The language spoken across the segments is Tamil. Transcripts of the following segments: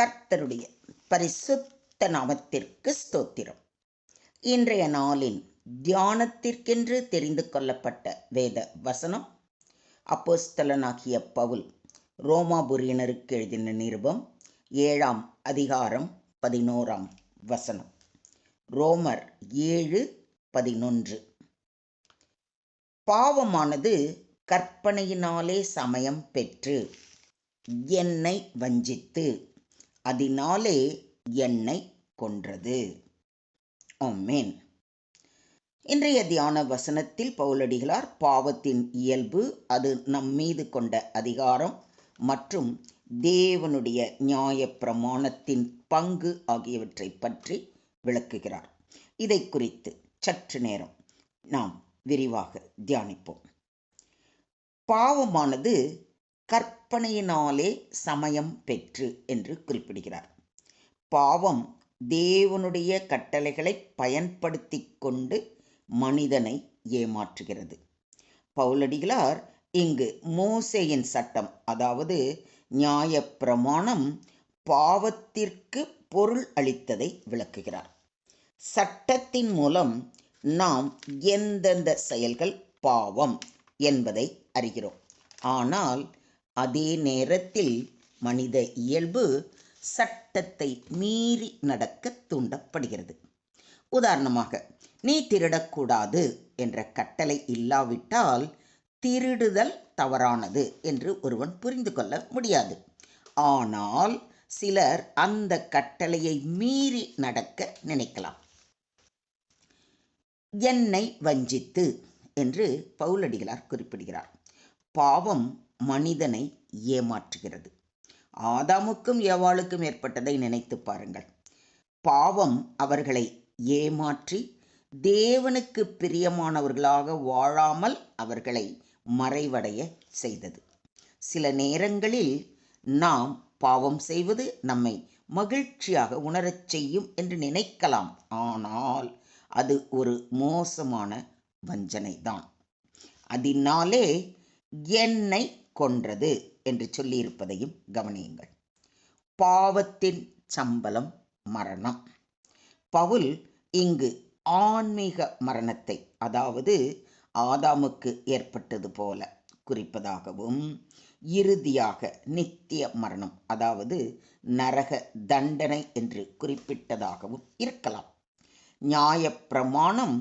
கர்த்தருடைய பரிசுத்த நாமத்திற்கு ஸ்தோத்திரம். இன்றைய நாளின் தியானத்திற்கென்று தெரிந்து கொள்ளப்பட்ட வேத வசனம். அப்போஸ்தலனாகிய பவுல் ரோமாபுரியனருக்கு எழுதின நிருபம் ஏழாம் அதிகாரம் பதினோராம் வசனம். ரோமர் ஏழு பதினொன்று. பாவமானது கற்பனையினாலே சமயம் பெற்று என்னை வஞ்சித்து அதனாலே என்னை கொன்றது. ஆமென். இன்றைய தியான வசனத்தில் பவுலடிகளார் பாவத்தின் இயல்பு அது நம்மீது கொண்ட அதிகாரம் மற்றும் தேவனுடைய நியாய பிரமாணத்தின் பங்கு ஆகியவற்றை பற்றி விளக்குகிறார். இதை குறித்து சற்று நேரம் நாம் விரிவாக தியானிப்போம். பாவமானது கற்பனையினாலே சமயம் பெற்று என்று குறிப்பிடுகிறார். பாவம் தேவனுடைய கட்டளைகளை பயன்படுத்தி கொண்டு மனிதனை ஏமாற்றுகிறது. பவுலடிகளார் இங்கு மோசேயின் சட்டம் அதாவது நியாய பிரமாணம் பாவத்திற்கு பொருள் அளித்ததை விளக்குகிறார். சட்டத்தின் மூலம் நாம் எந்தெந்த செயல்கள் பாவம் என்பதை அறிகிறோம். ஆனால் அதே நேரத்தில் மனித இயல்பு சட்டத்தை மீறி நடக்க தூண்டப்படுகிறது. உதாரணமாக நீ திருடக்கூடாது என்ற கட்டளை இல்லாவிட்டால் திருடுதல் தவறானது என்று ஒருவன் புரிந்து கொள்ள முடியாது. ஆனால் சிலர் அந்த கட்டளையை மீறி நடக்க நினைக்கலாம். என்னை வஞ்சித்து என்று பவுலடிகளார் குறிப்பிடுகிறார். பாவம் மனிதனை ஏமாற்றுகிறது. ஆதாமுக்கும் ஏவாளுக்கும் ஏற்பட்டதை நினைத்து பாருங்கள். பாவம் அவர்களை ஏமாற்றி தேவனுக்கு பிரியமானவர்களாக வாழாமல் அவர்களை மறைவடைய செய்தது. சில நேரங்களில் நாம் பாவம் செய்வது நம்மை மகிழ்ச்சியாக உணரச் செய்யும் என்று நினைக்கலாம். ஆனால் அது ஒரு மோசமான வஞ்சனை தான் அதனாலே என்னை கொன்றது என்று சொல்லியிருப்பதையும் கவனியுங்கள். பாவத்தின் சம்பளம் மரணம். பவுல் இங்கு ஆன்மீக மரணத்தை அதாவது ஆதாமுக்கு ஏற்பட்டது போல குறிப்பதாகவும் இறுதியாக நித்திய மரணம் அதாவது நரக தண்டனை என்று குறிப்பிட்டதாகவும் இருக்கலாம். நியாயப்பிரமாணம்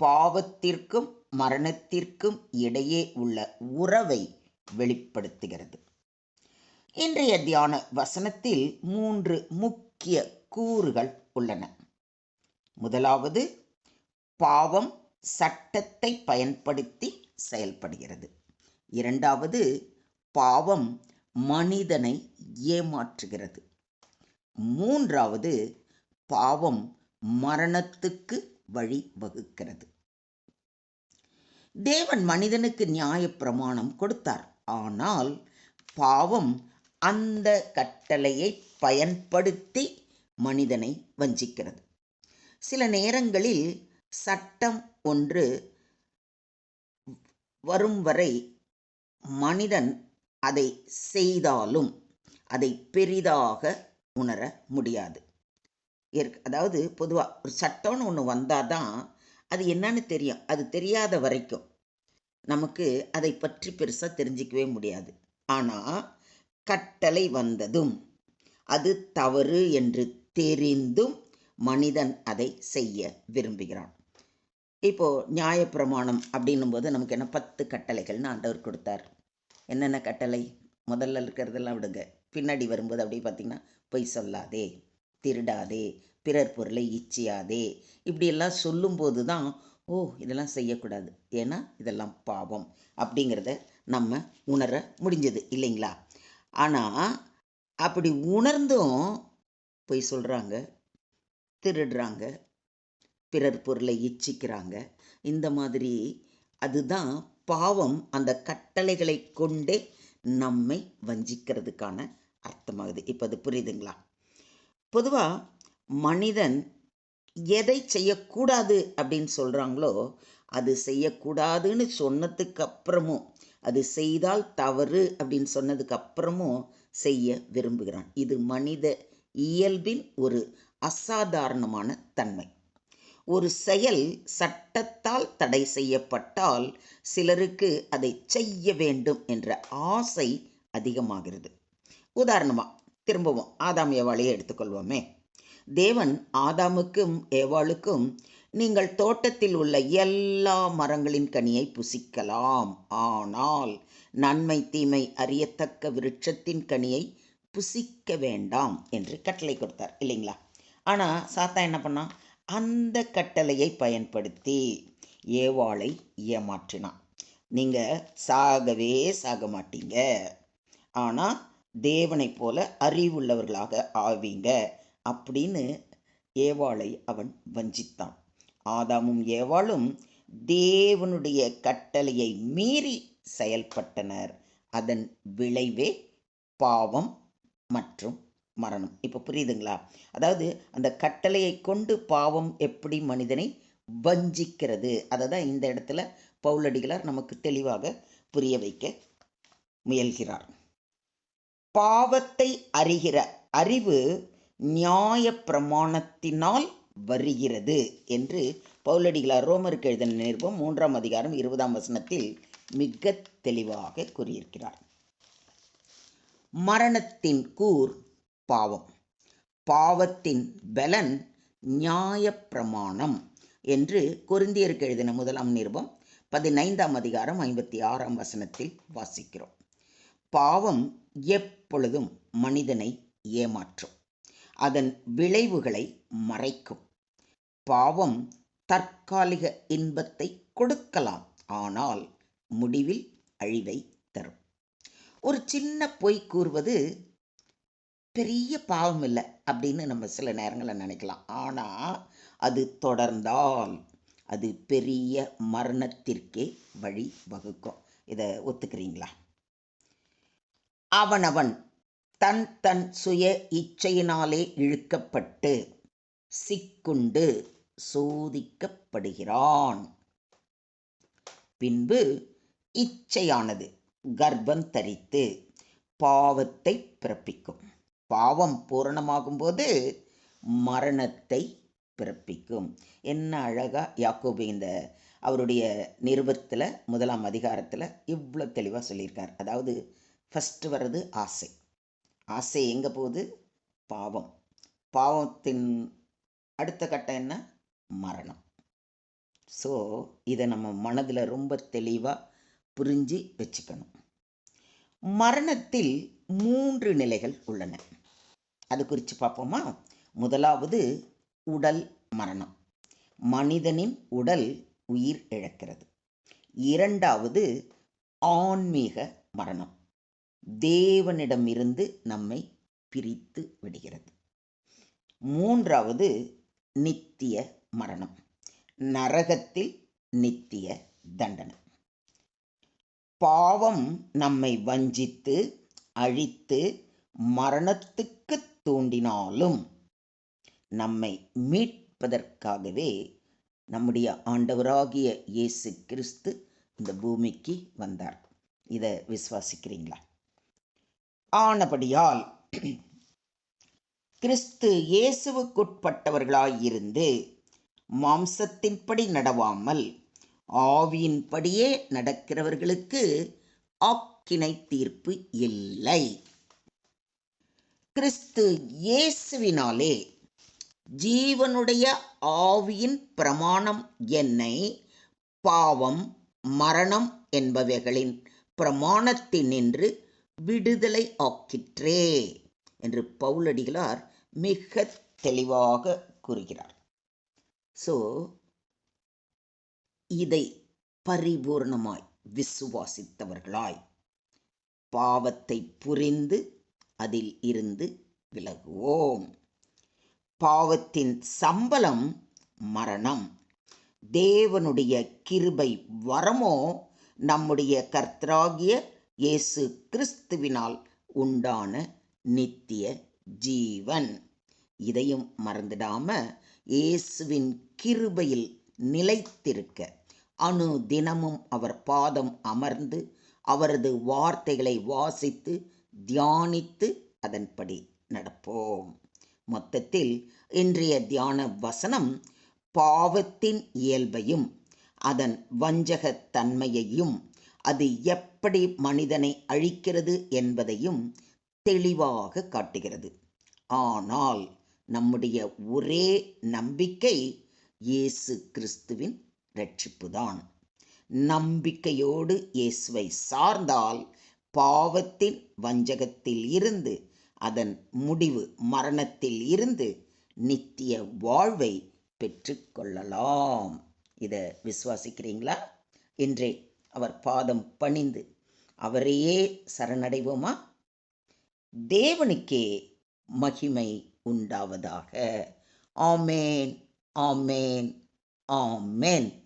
பாவத்திற்கும் மரணத்திற்கும் இடையே உள்ள உறவை வெளிப்படுத்துகிறது. இன்றைய தியான வசனத்தில் மூன்று முக்கிய கூறுகள் உள்ளன. முதலாவது பாவம் சட்டத்தை பயன்படுத்தி செயல்படுகிறது. இரண்டாவது பாவம் மனிதனை ஏமாற்றுகிறது. மூன்றாவது பாவம் மரணத்துக்கு வழி வகுக்கிறது. தேவன் மனிதனுக்கு நியாய பிரமாணம் கொடுத்தார். ஆனால் பாவம் அந்த கட்டளையை பயன்படுத்தி மனிதனை வஞ்சிக்கிறது. சில நேரங்களில் சட்டம் ஒன்று வரும் வரை மனிதன் அதை செய்தாலும் அதை பெரிதாக உணர முடியாது. அதாவது பொதுவாக ஒரு சட்டம்னு ஒன்று வந்தால் தான் அது என்னன்னு தெரியும். அது தெரியாத வரைக்கும். நமக்கு அதை பற்றி பெருசாக தெரிஞ்சிக்கவே முடியாது. ஆனால் கட்டளை வந்ததும் அது தவறு என்று தெரிந்தும் மனிதன் அதை செய்ய விரும்புகிறான். இப்போது நியாயப்பிரமாணம் அப்படின்னும் போது நமக்கு என்ன? பத்து கட்டளைகள்னு ஆண்டவர் கொடுத்தார். என்னென்ன கட்டளை? முதல்ல இருக்கிறதெல்லாம் விடுங்க. பின்னாடி வரும்போது அப்படியே பார்த்திங்கன்னா பொய் சொல்லாதே திருடாதே பிறர் பொருளை இச்சியாதே இப்படியெல்லாம் சொல்லும்போது தான் ஓ இதெல்லாம் செய்யக்கூடாது. ஏன்னா இதெல்லாம் பாவம். அப்படிங்கிறத நம்ம உணர முடிஞ்சது இல்லைங்களா? ஆனால் அப்படி உணர்ந்தும் போய் சொல்கிறாங்க திருடுறாங்க பிறர் பொருளை இச்சிக்கிறாங்க. இந்த மாதிரி அதுதான் பாவம். அந்த கட்டளைகளை கொண்டே நம்மை வஞ்சிக்கிறதுக்கான அர்த்தமாகுது. இப்போ அது புரியுதுங்களா? பொதுவாக மனிதன் எதை செய்யக்கூடாது அப்படின்னு சொல்கிறாங்களோ அது செய்யக்கூடாதுன்னு சொன்னதுக்கு அப்புறமும் அது செய்தால் தவறு அப்படின்னு சொன்னதுக்கு அப்புறமும் செய்ய விரும்புகிறான். இது மனித இயல்பின் ஒரு அசாதாரணமான தன்மை. ஒரு செயல் சட்டத்தால் தடை செய்யப்பட்டால் சிலருக்கு அதை செய்ய வேண்டும் என்ற ஆசை அதிகமாகிறது. உதாரணமாக திரும்பவும் ஆதாம் ஏவாளையே எடுத்துக்கொள்வோமே. தேவன் ஆதாமுக்கும் ஏவாளுக்கும் நீங்கள் தோட்டத்தில் உள்ள எல்லா மரங்களின் கனியை புசிக்கலாம். ஆனால் நன்மை தீமை அறியத்தக்க விருட்சத்தின் கனியை புசிக்க வேண்டாம் என்று கட்டளை கொடுத்தார் இல்லைங்களா? ஆனால் சாத்தா என்ன பண்ணான் அந்த கட்டளையை பயன்படுத்தி ஏவாளை ஏமாற்றினான். நீங்கள் சாகவே சாக மாட்டீங்க. ஆனால் தேவனைப் போல அறிவுள்ளவர்களாக ஆவீங்க. அப்படின்னு ஏவாளை அவன் வஞ்சித்தான். ஆதாமும் ஏவாளும் தேவனுடைய கட்டளையை மீறி செயல்பட்டனர். அதன் விளைவே பாவம் மற்றும் மரணம். இப்போ புரியுதுங்களா? அதாவது அந்த கட்டளையை கொண்டு பாவம் எப்படி மனிதனை வஞ்சிக்கிறது? அதை தான் இந்த இடத்துல பவுலடிகளார் நமக்கு தெளிவாக புரிய வைக்க முயல்கிறார். பாவத்தை அறிகிற அறிவு நியாய பிரமாணத்தினால் வருகிறது என்று பவுலடிகளார் ரோமருக்கு எழுதின நிருபம் மூன்றாம் அதிகாரம் இருபதாம் வசனத்தில் மிக தெளிவாக கூறியிருக்கிறார். மரணத்தின் கூர் பாவம். பாவத்தின் பலன் நியாயப்பிரமாணம் என்று குருந்தியருக்கு எழுதின முதலாம் நிருபம் பதினைந்தாம் அதிகாரம் ஐம்பத்தி ஆறாம் வசனத்தில் வாசிக்கிறோம். பாவம் எப்பொழுதும் மனிதனை ஏமாற்றும். அதன் விளைவுகளை மறைக்கும். பாவம் தற்காலிக இன்பத்தை கொடுக்கலாம். ஆனால் முடிவில் அழிவை தரும். ஒரு சின்ன பொய் கூறுவது பெரிய பாவம் இல்லை அப்படின்னு நம்ம சில நேரங்களில் நினைக்கலாம். ஆனால் அது தொடர்ந்தால் அது பெரிய மரணத்திற்கே வழி வகுக்கும். இதை ஒத்துக்கிறீங்களா? அவனவன் தன் தன் சுய இச்சையினாலே இழுக்கப்பட்டு சிக்குண்டு சோதிக்கப்படுகிறான். பின்பு இச்சையானது கர்ப்பம் தரித்து பாவத்தை பிறப்பிக்கும். பாவம் பூரணமாகும்போது மரணத்தை பிறப்பிக்கும். என்ன அழகா யாக்கோபு இந்த அவருடைய நிருபத்தில் முதலாம் அதிகாரத்தில் இவ்வளோ தெளிவாக சொல்லியிருக்கார். அதாவது ஃபஸ்ட்டு வர்றது ஆசை. ஆசை எங்கே போகுது? பாவம். பாவத்தின் அடுத்த கட்டம் என்ன? மரணம். ஸோ இதை நம்ம மனதில் ரொம்ப தெளிவாக புரிஞ்சு வச்சுக்கணும். மரணத்தில் மூன்று நிலைகள் உள்ளன. அது குறித்து பார்ப்போமா? முதலாவது உடல் மரணம். மனிதனின் உடல் உயிர் இழக்கிறது. இரண்டாவது ஆன்மீக மரணம். தேவனிடமிருந்து நம்மை பிரித்து விடுகிறது. மூன்றாவது நித்திய மரணம். நரகத்தில் நித்திய தண்டனை. பாவம் நம்மை வஞ்சித்து அழித்து மரணத்துக்கு தூண்டினாலும் நம்மை மீட்பதற்காகவே நம்முடைய ஆண்டவராகிய இயேசு கிறிஸ்து இந்த பூமிக்கு வந்தார். இதை விசுவாசிக்கிறீங்களா? ஆனபடியால் கிறிஸ்து இயேசுவுக்குட்பட்டவர்களாயிருந்து மாம்சத்தின்படி நடவாமல் ஆவியின்படியே நடக்கிறவர்களுக்கு ஆக்கினை தீர்ப்பு இல்லை. கிறிஸ்து இயேசுவினாலே ஜீவனுடைய ஆவியின் பிரமாணம் என்னை பாவம் மரணம் என்பவைகளின் பிரமாணத்தினின்று விடுதலை ஆக்கிற்றே என்று பவுலடிகளார் மிக தெளிவாக கூறுகிறார். ஸோ இதை பரிபூர்ணமாய் விசுவாசித்தவர்களாய் பாவத்தை புரிந்து அதில் இருந்து விலகுவோம். பாவத்தின் சம்பளம் மரணம். தேவனுடைய கிருபை வரமோ நம்முடைய கர்த்தராகிய இயேசு கிறிஸ்துவினால் உண்டான நித்திய ஜீவன். இதையும் மறந்துடாம இயேசுவின் கிருபையில் நிலைத்திருக்க அணு தினமும் அவர் பாதம் அமர்ந்து அவரது வார்த்தைகளை வாசித்து தியானித்து அதன்படி நடப்போம். மொத்தத்தில் இன்றைய தியான வசனம் பாவத்தின் இயல்பையும் அதன் வஞ்சகத்தன்மையையும் தன்மையையும் அது எப்படி மனிதனை அழிக்கிறது என்பதையும் தெளிவாக காட்டுகிறது. ஆனால் நம்முடைய ஒரே நம்பிக்கை இயேசு கிறிஸ்துவின் ரட்சிப்புதான் நம்பிக்கையோடு இயேசுவை சார்ந்தால் பாவத்தின் வஞ்சகத்தில் இருந்து அதன் முடிவு மரணத்தில் இருந்து நித்திய வாழ்வை பெற்றுக்கொள்ளலாம் இதை விசுவாசிக்கிறீங்களா? இன்றே அவர் பாதம் பணிந்து அவரையே சரணடைவோமா? தேவனுக்கே மகிமை உண்டாவதாக. ஆமேன் ஆமேன் ஆமேன்.